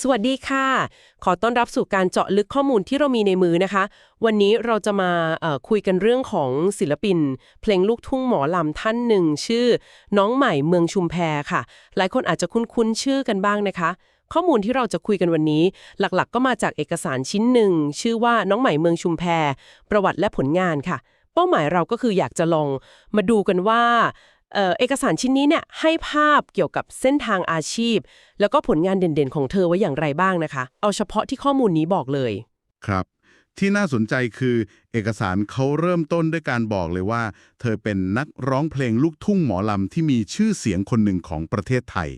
สวัสดีค่ะ ขอต้อนรับสู่การเจาะลึกข้อมูลที่เรามีในมือนะคะ วันนี้เราจะมาคุยกันเรื่องของศิลปิน เพลงลูกทุ่งหมอลำท่านหนึ่ง ชื่อ น้องใหม่เมืองชุมแพค่ะ หลายคนอาจจะคุ้นๆชื่อกันบ้างนะคะ ข้อมูลที่เราจะคุยกันวันนี้ หลักๆ ก็มาจากเอกสารชิ้นหนึ่ง ชื่อว่าน้องใหม่เมืองชุมแพ ประวัติและผลงานค่ะ เป้าหมายเราก็คืออยากจะลองมาดูกันว่า เอ่อเอกสารชิ้นนี้เนี่ยให้ภาพเกี่ยวกับเส้นทางอาชีพ แล้วก็ผลงานเด่นๆ ของเธอไว้อย่างไรบ้างนะคะ เอาเฉพาะที่ข้อมูลนี้บอกเลย ครับ ที่น่าสนใจคือ เอกสารเขาเริ่มต้นด้วยการบอกเลยว่า เธอเป็นนักร้องเพลงลูกทุ่งหมอลำที่มีชื่อเสียงคนหนึ่งของประเทศไทย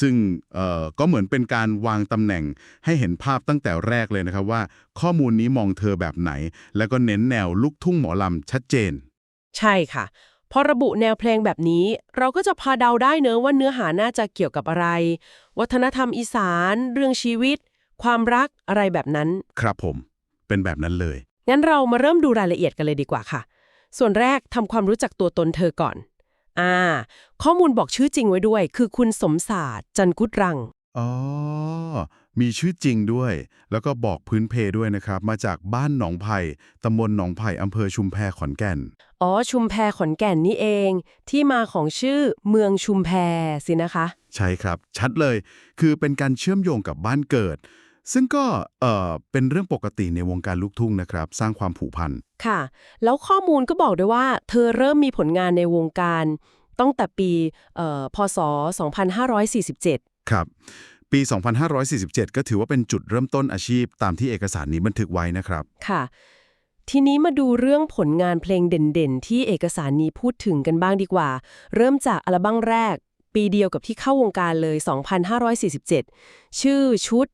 ซึ่งเอ่อก็เหมือนเป็นการวางตำแหน่งให้เห็นภาพตั้งแต่แรกเลยนะครับว่า ข้อมูลนี้มองเธอแบบไหน แล้วก็เน้นแนวลูกทุ่งหมอลำชัดเจน ใช่ค่ะ พอระบุแนวเพลงแบบนี้ เราก็จะพาเดาได้เนอะว่าเนื้อหาน่าจะเกี่ยวกับอะไร วัฒนธรรมอีสาน เรื่องชีวิต ความรักอะไรแบบนั้น ครับผม เป็นแบบนั้นเลย งั้นเรามาเริ่มดูรายละเอียดกันเลยดีกว่าค่ะ ส่วนแรกทำความรู้จักตัวตนเธอก่อน อ่า ข้อมูลบอกชื่อจริงไว้ด้วย คือคุณสมศาสตร์จันกุดรัง อ๋อ มีชื่อจริงด้วย แล้วก็บอกพื้นเพด้วยนะครับ มาจากบ้านหนองไผ่ตำบลหนองไผ่อำเภอชุมแพขอนแก่น อ๋อ ชุมแพขอนแก่นนี่เอง ที่มาของชื่อเมืองชุมแพสินะคะ ใช่ครับ ชัดเลย คือเป็นการเชื่อมโยงกับบ้านเกิด ซึ่งก็เอ่อเป็นเรื่องปกติในวงการลูกทุ่งนะครับ สร้างความผูกพันค่ะ แล้วข้อมูลก็บอกด้วยว่า เธอเริ่มมีผลงานในวงการตั้งแต่ปีเอ่อพศ 2547 ครับ ปี 2547 ก็ถือว่าเป็นจุดเริ่มต้นอาชีพตามที่เอกสารนี้บันทึกไว้นะครับ ค่ะ ทีนี้มาดูเรื่องผลงานเพลงเด่นๆ ที่เอกสารนี้พูดถึงกันบ้างดีกว่า เริ่มจากอัลบั้มแรก ปีเดียวกับที่เข้าวงการเลย 2547 ชื่อชุด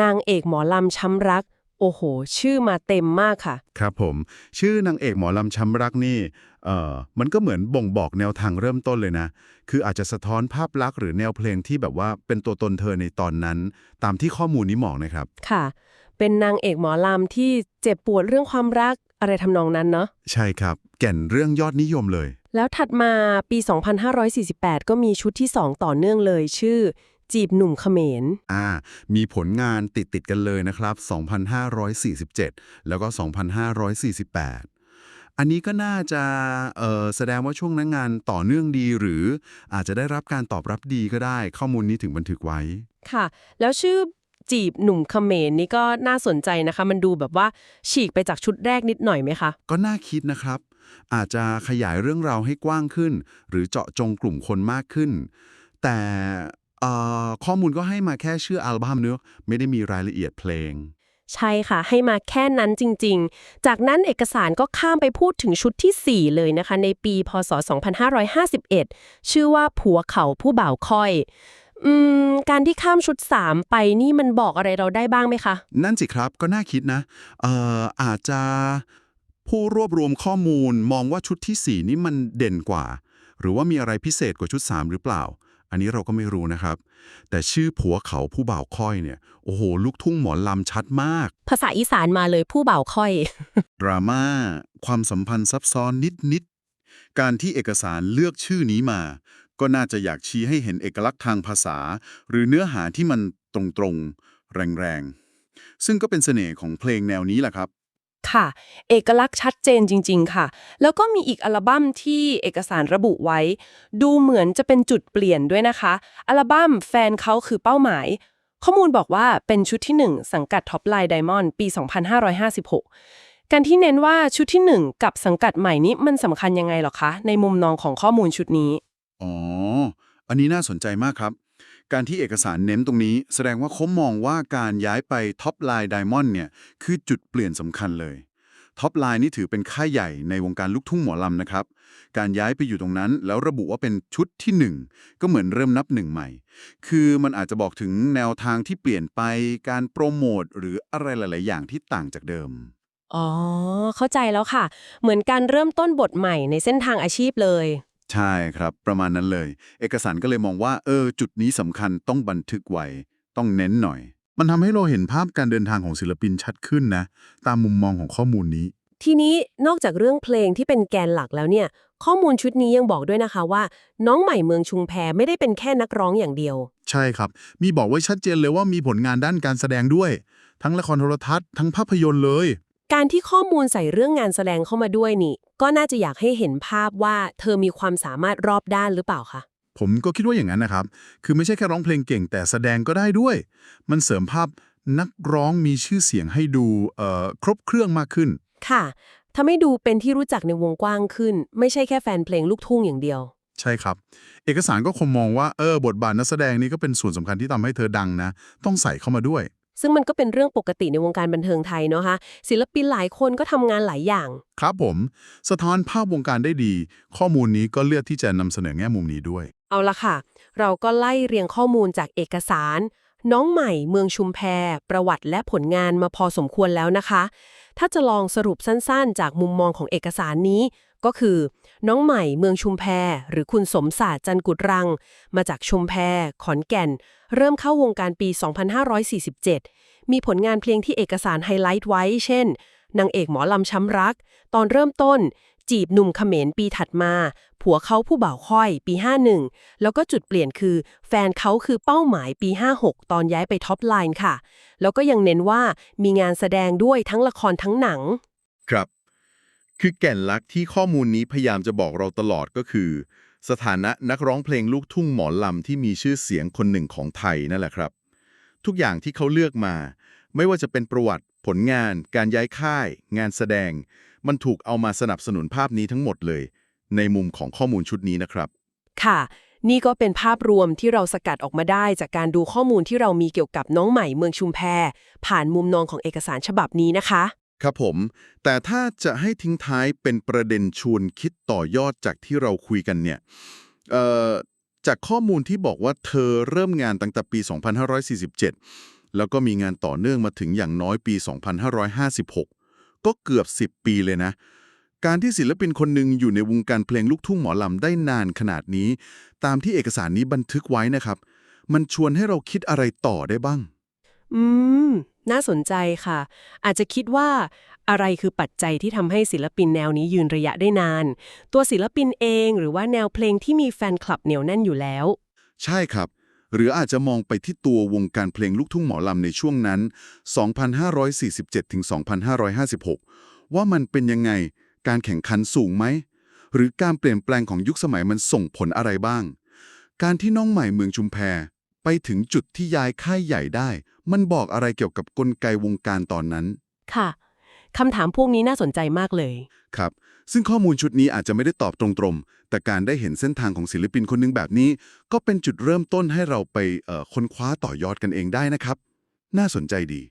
นางเอกหมอลำช้ำรัก โอ้โห ชื่อมาเต็มมากค่ะ ครับผม ชื่อนางเอกหมอลำช้ำรักนี่ เอ่อมันก็เหมือนบ่งบอกแนวทางเริ่มต้นเลยนะ คืออาจจะสะท้อนภาพลักษณ์หรือแนวเพลงที่แบบว่าเป็นตัวตนเธอในตอนนั้น ตามที่ข้อมูลนี้บอกนะครับ ค่ะ เป็นนางเอกหมอลำที่เจ็บปวดเรื่องความรักอะไรทำนองนั้นเนาะ ใช่ครับ แก่นเรื่องยอดนิยมเลย แล้วถัดมาปี 2548 ก็มีชุดที่ 2 ต่อเนื่องเลย ชื่อ จีบหนุ่มเขมร อ่า มีผลงานติดติดๆกันเลยนะครับ 2,547 แล้วก็ 2,548 อันนี้ก็น่าจะเอ่อแสดงว่าช่วงนั้นงานต่อเนื่องดีหรืออาจจะได้รับการตอบรับดีก็ได้ ข้อมูลนี้ถึงบันทึกไว้ ค่ะ แล้วชื่อจีบหนุ่มเขมรนี่ก็น่าสนใจนะคะ มันดูแบบว่าฉีกไปจากชุดแรกนิดหน่อยไหมคะ ก็น่าคิดนะครับ อาจจะขยายเรื่องราวให้กว้างขึ้น หรือเจาะจงกลุ่มคนมากขึ้น แต่เอ่อข้อมูลก็ให้มาแค่ชื่ออัลบั้มเนื้อะไม่ได้มีรายละเอียดเพลง ใช่ค่ะ ให้มาแค่นั้นจริง ๆ จากนั้นเอกสารก็ข้ามไปพูดถึงชุดที่ 4 เลยนะคะ ในปี พศ 2551 ชื่อว่าผัวเขาผู้บ่าวค่อย อืม การที่ข้ามชุด 3 ไปนี่มันบอกอะไรเราได้บ้างไหมคะ นั่นสิครับก็น่าคิดนะ เอ่อ อาจจะผู้รวบรวมข้อมูลมองว่าชุดที่ 4 นี่มันเด่นกว่า หรือว่ามีอะไรพิเศษกว่าชุด 3 หรือเปล่า อันนี้เราก็ไม่รู้นะครับ แต่ชื่อผัวเขาผู้บ่าวค่อยเนี่ย โอ้โห ลูกทุ่งหมอลำชัดมาก ภาษาอีสานมาเลยผู้บ่าวค่อย ดราม่าความสัมพันธ์ซับซ้อนนิดๆ การที่เอกสารเลือกชื่อนี้มา ก็น่าจะอยากชี้ให้เห็นเอกลักษณ์ทางภาษา หรือเนื้อหาที่มันตรงๆ แรงๆ ซึ่งก็เป็นเสน่ห์ของเพลงแนวนี้แหละครับ ค่ะ เอกลักษณ์ชัดเจนจริง ๆ ค่ะ แล้วก็มีอีกอัลบั้มที่เอกสารระบุไว้ ดูเหมือนจะเป็นจุดเปลี่ยนด้วยนะคะ อัลบั้มแฟนเขาคือเป้าหมาย ข้อมูลบอกว่าเป็นชุดที่ 1 สังกัดท็อปไลน์ไดมอนด์ปี 2556 การที่เน้นว่าชุดที่ 1 กับสังกัดใหม่นี้มันสำคัญยังไงหรอคะ ในมุมนองของข้อมูลชุดนี้ อ๋อ อันนี้น่าสนใจมากครับ การที่เอกสารเน้นตรงนี้ แสดงว่าเขามองว่าการย้ายไปท็อปไลน์ไดมอนด์เนี่ยคือจุดเปลี่ยนสำคัญเลยท็อปไลน์นี่ถือเป็นค่ายใหญ่ในวงการลูกทุ่งหมอลำนะครับ การย้ายไปอยู่ตรงนั้น แล้วระบุว่าเป็นชุดที่ 1 ก็เหมือนเริ่มนับหนึ่งใหม่ คือมันอาจจะบอกถึงแนวทางที่เปลี่ยนไปการโปรโมทหรืออะไรหลาย ๆ อย่างที่ต่างจากเดิม อ๋อ เข้าใจแล้วค่ะ เหมือนการเริ่มต้นบทใหม่ในเส้นทางอาชีพเลย ใช่ครับ ประมาณนั้นเลย เอกสารก็เลยมองว่า เออ จุดนี้สำคัญต้องบันทึกไว้ ต้องเน้นหน่อย มันทำให้เราเห็นภาพการเดินทางของศิลปินชัดขึ้นนะ ตามมุมมองของข้อมูลนี้ ทีนี้นอกจากเรื่องเพลงที่เป็นแกนหลักแล้วเนี่ย ข้อมูลชุดนี้ยังบอกด้วยนะคะว่า น้องใหม่เมืองชุมแพไม่ได้เป็นแค่นักร้องอย่างเดียว ใช่ครับ มีบอกไว้ชัดเจนเลยว่ามีผลงานด้านการแสดงด้วย ทั้งละครโทรทัศน์ทั้งภาพยนตร์เลย การที่ข้อมูลใส่เรื่องงานแสดงเข้ามาด้วยนี่ ก็น่าจะอยากให้เห็นภาพว่าเธอมีความสามารถรอบด้านหรือเปล่าคะ ผมก็คิดว่าอย่างนั้นนะครับ คือไม่ใช่แค่ร้องเพลงเก่งแต่แสดงก็ได้ด้วย มันเสริมภาพนักร้องมีชื่อเสียงให้ดูเอ่อครบเครื่องมากขึ้น ค่ะทำให้ดูเป็นที่รู้จักในวงกว้างขึ้น ไม่ใช่แค่แฟนเพลงลูกทุ่งอย่างเดียว ใช่ครับ เอกสารก็คงมองว่าเออบทบาทนักแสดงนี้ก็เป็นส่วนสำคัญที่ทำให้เธอดังนะ ต้องใส่เข้ามาด้วย ซึ่งมันก็เป็นเรื่องปกติในวงการบันเทิงไทยเนาะคะศิลปินหลายคนก็ทำงานหลายอย่าง ครับผม สะท้อนภาพวงการได้ดี ข้อมูลนี้ก็เลือกที่จะนำเสนอแง่มุมนี้ด้วย เอาละค่ะ เราก็ไล่เรียงข้อมูลจากเอกสาร น้องใหม่เมืองชุมแพ ประวัติและผลงานมาพอสมควรแล้วนะคะ ถ้าจะลองสรุปสั้นๆ จากมุมมองของเอกสารนี้ ก็คือ น้องใหม่เมืองชุมแพหรือคุณสมศาสตร์จันกุฎรัง มาจากชุมแพ ขอนแก่น เริ่มเข้าวงการปี 2547 มีผลงานเพลงที่เอกสารไฮไลท์ไว้ เช่น นางเอกหมอลำช้ำรัก ตอนเริ่มต้น จีบหนุ่มเขมรปีถัดมา ผัวเขาผู้บ่าวค่อยปี 51 แล้วก็จุดเปลี่ยนคือ แฟนเขาคือเป้าหมายปี 56 ตอนย้ายไปท็อปไลน์ค่ะ แล้วก็ยังเน้นว่ามีงานแสดงด้วยทั้งละครทั้งหนัง ครับ คือแก่นลักที่ข้อมูลนี้พยายามจะบอกเราตลอดก็คือ สถานะนักร้องเพลงลูกทุ่งหมอลำที่มีชื่อเสียงคนหนึ่งของไทยนั่นแหละครับ ทุกอย่างที่เขาเลือกมา ไม่ว่าจะเป็นประวัติ ผลงาน การย้ายค่าย งานแสดง มันถูกเอามาสนับสนุนภาพนี้ทั้งหมดเลย ในมุมของข้อมูลชุดนี้นะครับ ค่ะ นี่ก็เป็นภาพรวมที่เราสกัดออกมาได้จากการดูข้อมูลที่เรามีเกี่ยวกับน้องใหม่เมืองชุมแพผ่านมุมมองของเอกสารฉบับนี้นะคะ ครับผม แต่ถ้าจะให้ทิ้งท้ายเป็นประเด็นชวนคิดต่อยอดจากที่เราคุยกันเนี่ยจากข้อมูลที่บอกว่าเธอเริ่มงานตั้งแต่ปี 2547 แล้วก็มีงานต่อเนื่องมาถึงอย่างน้อยปี 2556 ก็เกือบ 10 ปีเลยนะ การที่ศิลปินคนหนึ่งอยู่ในวงการเพลงลูกทุ่งหมอลำได้นานขนาดนี้ ตามที่เอกสารนี้บันทึกไว้นะครับ มันชวนให้เราคิดอะไรต่อได้บ้าง อืม น่าสนใจค่ะ อาจจะคิดว่า อะไรคือปัจจัยที่ทำให้ศิลปินแนวนี้ยืนระยะได้นาน ตัวศิลปินเองหรือว่าแนวเพลงที่มีแฟนคลับเหนียวแน่นอยู่แล้ว ใช่ครับ หรืออาจจะมองไปที่ตัววงการเพลงลูกทุ่งหมอลำในช่วงนั้น 2,547ถึง2,556 ว่ามันเป็นยังไง การแข่งขันสูงไหม หรือการเปลี่ยนแปลงของยุคสมัยมันส่งผลอะไรบ้าง การที่น้องใหม่เมืองชุมแพ ไปถึงจุดที่ย้ายค่ายใหญ่ได้ มันบอกอะไรเกี่ยวกับกลไกวงการตอนนั้น ค่ะคำถามพวกนี้น่าสนใจมากเลย ครับ ซึ่งข้อมูลชุดนี้อาจจะไม่ได้ตอบตรงๆ แต่การได้เห็นเส้นทางของศิลปินคนหนึงแบบนี้ ก็เป็นจุดเริ่มต้นให้เราไปเอ่อค้นคว้าต่อยอดกันเองได้นะครับ น่าสนใจดี